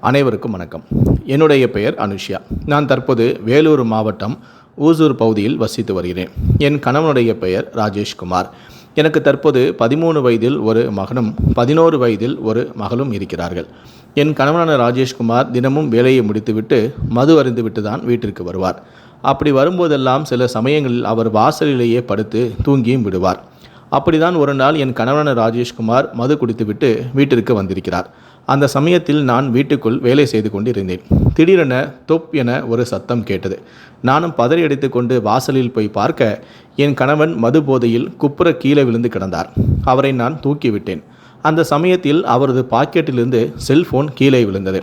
அனைவருக்கும் வணக்கம். என்னுடைய பெயர் அனுஷ்யா. நான் தற்போது வேலூர் மாவட்டம் ஊசூர் பகுதியில் வசித்து வருகிறேன். என் கணவனுடைய பெயர் ராஜேஷ்குமார். எனக்கு தற்போது பதிமூணு வயதில் ஒரு மகனும் பதினோரு வயதில் ஒரு மகளும் இருக்கிறார்கள். என் கணவனான ராஜேஷ்குமார் தினமும் வேலையை முடித்துவிட்டு மது அருந்துவிட்டு தான் வீட்டிற்கு வருவார். அப்படி வரும்போதெல்லாம் சில சமயங்களில் அவர் வாசலிலேயே படுத்து தூங்கியும் விடுவார். அப்படிதான் ஒரு நாள் என் கணவனான ராஜேஷ்குமார் மது குடித்துவிட்டு வீட்டிற்கு வந்திருக்கிறார். அந்த சமயத்தில் நான் வீட்டுக்குள் வேலை செய்து கொண்டிருந்தேன். திடீரென தொப் என ஒரு சத்தம் கேட்டது. நானும் பதறி அடித்துக்கொண்டு வாசலில் போய் பார்க்க என் கணவன் மது போதையில் குப்புற கீழே விழுந்து கிடந்தார். அவரை நான் தூக்கிவிட்டேன். அந்த சமயத்தில் அவரது பாக்கெட்டிலிருந்து செல்போன் கீழே விழுந்தது.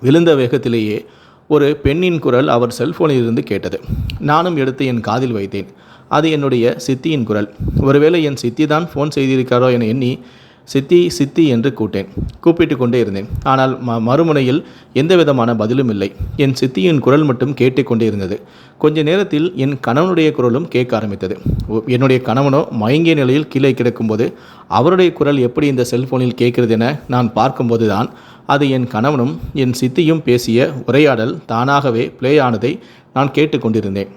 விழுந்த வேகத்திலேயே ஒரு பெண்ணின் குரல் அவர் செல்போனிலிருந்து கேட்டது. நானும் எடுத்து என் காதில் வைத்தேன். அது என்னுடைய சித்தியின் குரல். ஒருவேளை என் சித்தி தான் ஃபோன் செய்திருக்காரோ என எண்ணி சித்தி சித்தி என்று கூட்டேன். கூப்பிட்டு கொண்டே இருந்தேன். ஆனால் ம மறுமுனையில் எந்த விதமான பதிலும் இல்லை. என் சித்தியின் குரல் மட்டும் கேட்டுக்கொண்டே இருந்தது. கொஞ்ச நேரத்தில் என் கணவனுடைய குரலும் கேட்க ஆரம்பித்தது. ஒ- என்னுடைய கணவனோ மயங்கிய நிலையில் கீழே கிடக்கும்போது அவருடைய குரல் எப்படி இந்த செல்போனில் கேட்கிறது என நான் பார்க்கும்போது தான் அது என் கணவனும் என் சித்தியும் பேசிய உரையாடல் தானாகவே ப்ளே ஆனதை நான் கேட்டுக்கொண்டிருந்தேன்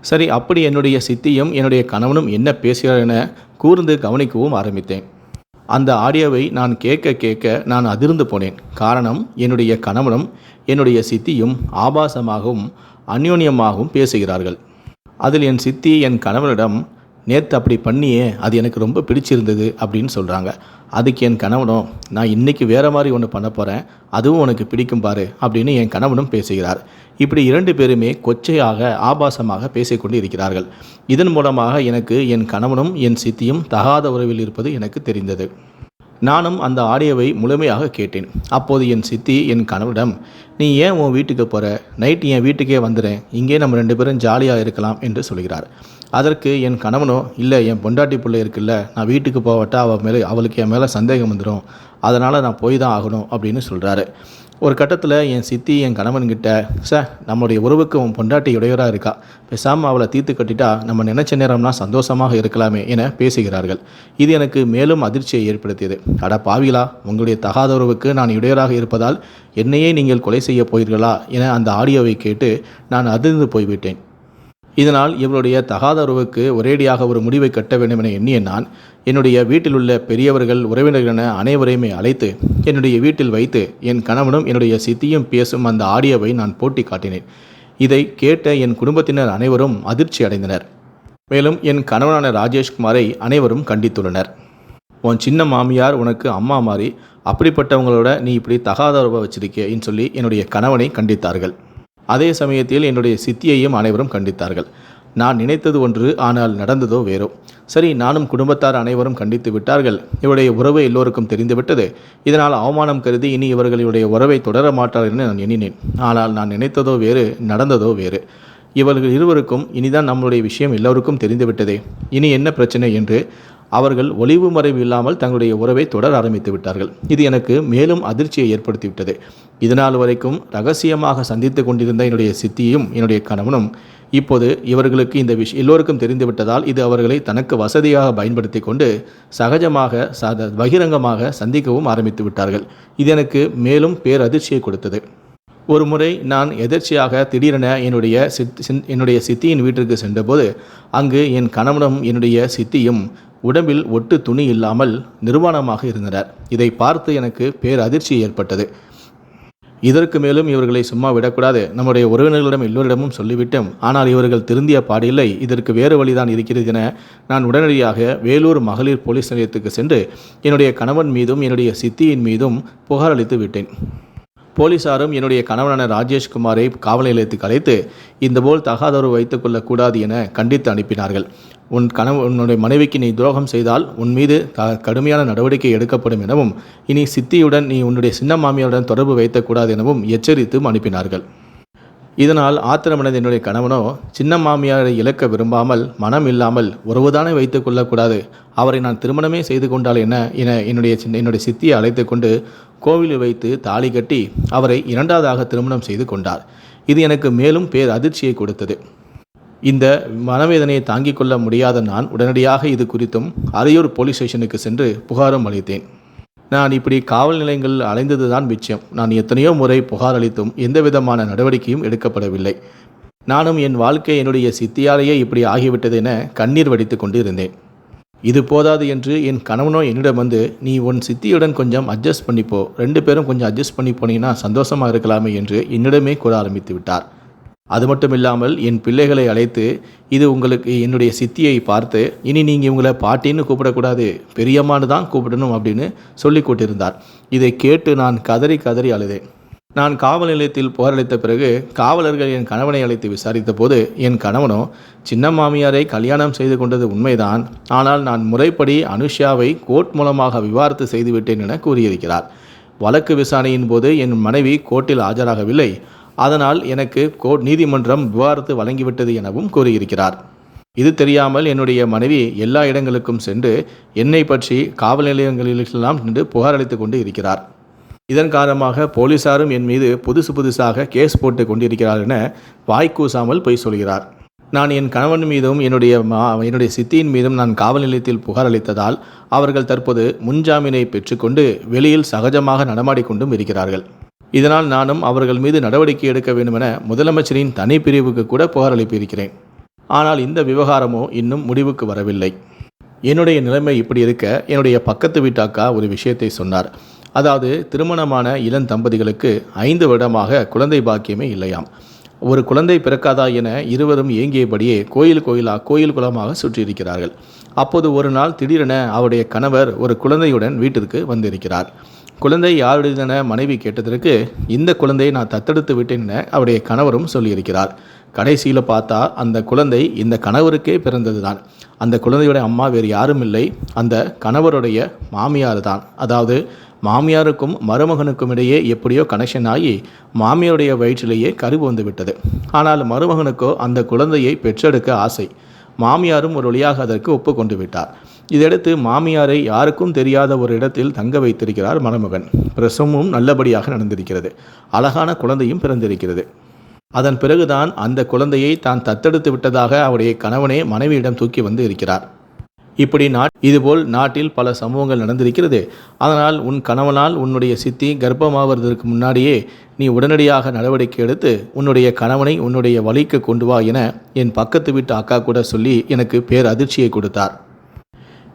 சரி அப்படி என்னுடைய சித்தியும் என்னுடைய கணவனும் என்ன பேசுகிறார் என கூர்ந்து கவனிக்கவும் ஆரம்பித்தேன். அந்த ஆடியோவை நான் கேட்க கேட்க நான் அதிர்ந்து போனேன். காரணம் என்னுடைய கணவனும் என்னுடைய சித்தியும் ஆபாசமாகவும் அந்யோன்யமாகவும் பேசுகிறார்கள். அதில் என் சித்தி என் கணவனிடம் நேற்று அப்படி பண்ணியே அது எனக்கு ரொம்ப பிடிச்சிருந்தது அப்படின்னு சொல்கிறாங்க அதுக்கு என் கணவனும் நான் இன்னைக்கு வேற மாதிரி ஒன்று பண்ண போகிறேன் அதுவும் உனக்கு பிடிக்கும் பாரு அப்படின்னு என் கணவனும் பேசுகிறார். இப்படி இரண்டு பேருமே கொச்சையாக ஆபாசமாக பேசிக்கொண்டு இருக்கிறார்கள். இதன் மூலமாக எனக்கு என் கணவனும் என் சித்தியும் தகாத உறவில் இருப்பது எனக்கு தெரிந்தது. நானும் அந்த ஆடியோவை முழுமையாக கேட்டேன். அப்போது என் சித்தி என் கணவனிடம் நீ ஏன் உன் வீட்டுக்கு போகிற நைட்டு என் வீட்டுக்கே வந்துடுறேன் இங்கே நம்ம ரெண்டு பேரும் ஜாலியாக இருக்கலாம் என்று சொல்கிறார். அதற்கு என் கணவனோ இல்லை என் பொண்டாட்டி பிள்ளை இருக்குல்ல நான் வீட்டுக்கு போகட்டா அவள் மேலே அவளுக்கு என் மேலே சந்தேகம் வந்துடும் அதனால் நான் போய் தான் ஆகணும் அப்படின்னு சொல்கிறாரு ஒரு கட்டத்தில் என் சித்தி என் கணவன்கிட்ட சார் நம்மளுடைய உறவுக்கு உன் பொண்டாட்டி இடையூறாக இருக்கா? பேசாமல் அவளை தீர்த்து கட்டிட்டா நம்ம நினச்ச நேரம்லாம் சந்தோஷமாக இருக்கலாமே என பேசுகிறார்கள். இது எனக்கு மேலும் அதிர்ச்சியை ஏற்படுத்தியது. அட பாவிலா உங்களுடைய தகாத உறவுக்கு நான் இடையூறாக இருப்பதால் என்னையே நீங்கள் கொலை செய்ய போகிறீர்களா? என அந்த ஆடியோவை கேட்டு நான் அதிர்ந்து போய்விட்டேன். இதனால் இவருடைய தகாத உறவுக்கு ஒரேடியாக ஒரு முடிவை கட்ட வேண்டும் என எண்ணிய நான் என்னுடைய வீட்டில் உள்ள பெரியவர்கள் உறவினர்கள் என அனைவரையுமே அழைத்து என்னுடைய வீட்டில் வைத்து என் கணவனும் என்னுடைய சித்தியும் பேசும் அந்த ஆடியோவை நான் போட்டி காட்டினேன். இதை கேட்ட என் குடும்பத்தினர் அனைவரும் அதிர்ச்சி அடைந்தனர். மேலும் என் கணவனான ராஜேஷ்குமாரை அனைவரும் கண்டித்துள்ளனர். உன் சின்ன மாமியார் உனக்கு அம்மா மாதிரி அப்படிப்பட்டவங்களோட நீ இப்படி தகாத உறவை வச்சிருக்கேன்னு சொல்லி என்னுடைய கணவனை கண்டித்தார்கள். அதே சமயத்தில் என்னுடைய சித்தியையும் அனைவரும் கண்டித்தார்கள். நான் நினைத்தது ஒன்று ஆனால் நடந்ததோ வேறோ. சரி நானும் குடும்பத்தார் அனைவரும் கண்டித்து விட்டார்கள். இவருடைய உறவு எல்லோருக்கும் தெரிந்துவிட்டது. இதனால் அவமானம் கருதி இனி இவர்களுடைய உறவை தொடர மாட்டார் என நான் எண்ணினேன். ஆனால் நான் நினைத்ததோ வேறு நடந்ததோ வேறு. இவர்கள் இருவருக்கும் இனிதான் நம்மளுடைய விஷயம் எல்லோருக்கும் தெரிந்துவிட்டதே. இனி என்ன பிரச்சனை என்று அவர்கள் ஒளிவு மறைவு இல்லாமல் தங்களுடைய உறவை தொடர ஆரம்பித்து விட்டார்கள். இது எனக்கு மேலும் அதிர்ச்சியை ஏற்படுத்திவிட்டது. இதனால் வரைக்கும் ரகசியமாக சந்தித்து கொண்டிருந்த என்னுடைய சித்தியும் என்னுடைய கணவனும் இப்போது இவர்களுக்கு இந்த விஷயம் எல்லோருக்கும் தெரிந்துவிட்டதால் இது அவர்களை தனக்கு வசதியாக பயன்படுத்தி கொண்டு சகஜமாக சத பகிரங்கமாக சந்திக்கவும் ஆரம்பித்து விட்டார்கள். இது எனக்கு மேலும் பேரதிர்ச்சியை கொடுத்தது. ஒரு முறை நான் எதிர்ச்சியாக திடீரென என்னுடைய சித் என்னுடைய சித்தியின் வீட்டிற்கு சென்றபோது அங்கு என் கணவனும் என்னுடைய சித்தியும் உடம்பில் ஒட்டு துணி இல்லாமல் நிர்வாணமாக இருந்தனர். இதை பார்த்து எனக்கு பேரதிர்ச்சி ஏற்பட்டது. இதற்கு மேலும் இவர்களை சும்மா விடக்கூடாது. நம்முடைய உறவினர்களிடம் எல்லோரிடமும் சொல்லிவிட்டோம். ஆனால் இவர்கள் திருந்திய பாடில்லை. இதற்கு வேறு வழிதான் இருக்கிறது என நான் உடனடியாக வேலூர் மகளிர் போலீஸ் நிலையத்துக்கு சென்று என்னுடைய கணவன் மீதும் என்னுடைய சித்தியின் மீதும் புகார் அளித்து விட்டேன். போலீசாரும் என்னுடைய கணவனான ராஜேஷ்குமாரை காவல் நிலையத்துக்கு அழைத்து இந்தபோல் தகாதரவு வைத்துக் கொள்ளக்கூடாது என கண்டித்து அனுப்பினார்கள். உன் கணவ உன்னுடைய மனைவிக்கு நீ துரோகம் செய்தால் உன் மீது க கடுமையான நடவடிக்கை எடுக்கப்படும் எனவும் இனி சித்தியுடன் நீ உன்னுடைய சின்ன மாமியாருடன் தொடர்பு வைத்தக்கூடாது எனவும் எச்சரித்தும் அனுப்பினார்கள். இதனால் ஆத்திரமடைந்த என்னுடைய கணவனோ சின்ன மாமியாரை இழக்க விரும்பாமல் மனம் இல்லாமல் உறவுதானே வைத்துக் கொள்ளக்கூடாது. அவரை நான் திருமணமே செய்து கொண்டால் என்ன? என என்னுடைய சின்ன என்னுடைய சித்தியை அழைத்து கொண்டு கோவிலில் வைத்து தாலி கட்டி அவரை இரண்டாவதாக திருமணம் செய்து கொண்டார். இது எனக்கு மேலும் பேர் அதிர்ச்சியை கொடுத்தது. இந்த மனவேதனையை தாங்கிக் கொள்ள முடியாத நான் உடனடியாக இது குறித்தும் அரையூர் போலீஸ் ஸ்டேஷனுக்கு சென்று புகாரும் அளித்தேன். நான் இப்படி காவல் நிலையங்களில் அலைந்தது தான் மிச்சம். நான் எத்தனையோ முறை புகார் அளித்தும் எந்த விதமான நடவடிக்கையும் எடுக்கப்படவில்லை. நானும் என் வாழ்க்கை என்னுடைய சித்தியாலேயே இப்படி ஆகிவிட்டது என கண்ணீர் வடித்து கொண்டு இருந்தேன் இது போதாது என்று என் கணவனோ என்னிடம் வந்து நீ உன் சித்தியுடன் கொஞ்சம் அட்ஜஸ்ட் பண்ணிப்போ. ரெண்டு பேரும் கொஞ்சம் அட்ஜஸ்ட் பண்ணி போனீங்கன்னா சந்தோஷமாக இருக்கலாமே என்று என்னிடமே கூற ஆரம்பித்து விட்டார். அது மட்டும் இல்லாமல் என் பிள்ளைகளை அழைத்து இது உங்களுக்கு என்னுடைய சித்தியை பார்த்து இனி நீங்கள் இவங்களை பாட்டின்னு கூப்பிடக்கூடாது பெரியம்மான்னு தான் கூப்பிடணும் அப்படின்னு சொல்லி கொண்டிருந்தார். இதை கேட்டு நான் கதறி கதறி அழுதேன். நான் காவல் நிலையத்தில் புகாரளித்த பிறகு காவலர்கள் என் கணவனை அழைத்து விசாரித்த போது என் கணவனோ சின்ன மாமியாரை கல்யாணம் செய்து கொண்டது உண்மைதான் ஆனால் நான் முறைப்படி அனுஷாவை கோர்ட் மூலமாக விவாரத்து செய்துவிட்டேன் என கூறியிருக்கிறார். வழக்கு விசாரணையின் போது என் மனைவி கோர்ட்டில் ஆஜராகவில்லை. அதனால் எனக்கு கோர்ட் நீதிமன்றம் விவாரத்து வழங்கிவிட்டது எனவும் கூறியிருக்கிறார். இது தெரியாமல் என்னுடைய மனைவி எல்லா இடங்களுக்கும் சென்று என்னை பற்றி காவல் நிலையங்களிலெல்லாம் நின்று புகார் அளித்து கொண்டு இருக்கிறார். இதன் காரணமாக போலீசாரும் என் மீது புதுசு புதுசாக கேஸ் போட்டு கொண்டிருக்கிறார் என வாய்க்கூசாமல் பொய் சொல்கிறார். நான் என் கணவன் மீதும் என்னுடைய மா என்னுடைய சித்தியின் மீதும் நான் காவல் நிலையத்தில் புகார் அளித்ததால் அவர்கள் தற்போது முன்ஜாமீனை பெற்றுக்கொண்டு வெளியில் சகஜமாக நடமாடிக்கொண்டும் இருக்கிறார்கள். இதனால் நானும் அவர்கள் மீது நடவடிக்கை எடுக்க வேண்டுமென முதலமைச்சரின் தனி பிரிவுக்கு கூட புகார் அளிப்பிருக்கிறேன் ஆனால் இந்த விவகாரமோ இன்னும் முடிவுக்கு வரவில்லை. என்னுடைய நிலைமை இப்படி இருக்க என்னுடைய பக்கத்து வீட்டாக்கா ஒரு விஷயத்தை சொன்னார். அதாவது திருமணமான இளம் தம்பதிகளுக்கு ஐந்து வருடமாக குழந்தை பாக்கியமே இல்லையாம். ஒரு குழந்தை பிறக்காதா என இருவரும் ஏங்கியபடியே கோயில் கோயிலா கோயில் குளமாக சுற்றியிருக்கிறார்கள். அப்போது ஒரு நாள் திடீரென அவருடைய கணவர் ஒரு குழந்தையுடன் வீட்டிற்கு வந்திருக்கிறார். குழந்தை யாருடையதென மனைவி கேட்டதற்கு இந்த குழந்தையை நான் தத்தெடுத்து விட்டேன் என அவருடைய கணவரும் சொல்லியிருக்கிறார். கடைசியில் பார்த்தா அந்த குழந்தை இந்த கணவருக்கே பிறந்தது தான் அந்த குழந்தையுடைய அம்மா வேறு யாரும் இல்லை. அந்த கணவருடைய மாமியார் தான் அதாவது மாமியாருக்கும் மருமகனுக்கும் இடையே எப்படியோ கனெக்ஷன் ஆகி மாமியாருடைய வயிற்றிலேயே கருவு வந்து விட்டது. ஆனால் மருமகனுக்கோ அந்த குழந்தையை பெற்றெடுக்க ஆசை. மாமியாரும் ஒரு வழியாக அதற்கு ஒப்புக்கொண்டு விட்டார். இதையடுத்து மாமியாரை யாருக்கும் தெரியாத ஒரு இடத்தில் தங்க வைத்திருக்கிறார் மணமகன். பிரசவமும் நல்லபடியாக நடந்திருக்கிறது. அழகான குழந்தையும் பிறந்திருக்கிறது. அதன் பிறகுதான் அந்த குழந்தையை தான் தத்தெடுத்து விட்டதாக அவருடைய கணவனே மனைவியிடம் தூக்கி வந்து இருக்கிறார். இப்படி நாட் இதுபோல் நாட்டில் பல சம்பவங்கள் நடந்திருக்கிறது. அதனால் உன் கணவனால் உன்னுடைய சித்தி கர்ப்பமாவதற்கு முன்னாடியே நீ உடனடியாக நடவடிக்கை எடுத்து உன்னுடைய கணவனை உன்னுடைய வழிக்கு கொண்டு வா என என் பக்கத்து வீட்டு அக்கா கூட சொல்லி எனக்கு பேர் அதிர்ச்சியை கொடுத்தார்.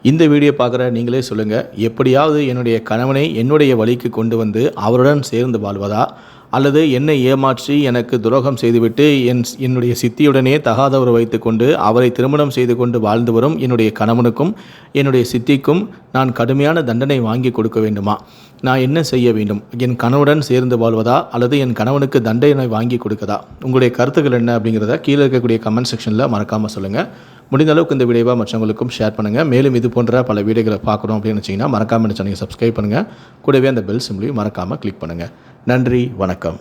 இந்த வீடியோ பார்க்குற நீங்களே சொல்லுங்கள் எப்படியாவது என்னுடைய கணவனை என்னுடைய வழிக்கு கொண்டு வந்து அவருடன் சேர்ந்து வாழ்வதா? அல்லது என்னை ஏமாற்றி எனக்கு துரோகம் செய்துவிட்டு என் என்னுடைய சித்தியுடனே தகாதவர் வைத்துக்கொண்டு அவரை திருமணம் செய்து கொண்டு வாழ்ந்து வரும் என்னுடைய கணவனுக்கும் என்னுடைய சித்திக்கும் நான் கடுமையான தண்டனை வாங்கி கொடுக்க வேண்டுமா? நான் என்ன செய்ய வேண்டும்? என் கணவனுடன் சேர்ந்து வாழ்வதா? அல்லது என் கணவனுக்கு தண்டனை வாங்கி கொடுக்கதா? உங்களுடைய கருத்துக்கள் என்ன அப்படிங்கிறத கீழே இருக்கக்கூடிய கமெண்ட் செக்ஷனில் மறக்காமல் சொல்லுங்கள் முடிந்த அளவுக்கு இந்த வீடியோவை மற்றவங்களுக்கும் ஷேர் பண்ணுங்கள் மேலும் இது போன்ற பல வீடியோகளை பார்க்குறோம் அப்படின்னு வச்சிங்கன்னா மறக்காமல் சேனலை சப்ஸ்கிரைப் பண்ணுங்கள் கூடவே அந்த பெல் சிம்லையும் மறக்காமல் கிளிக் பண்ணுங்கள் நன்றி வணக்கம்.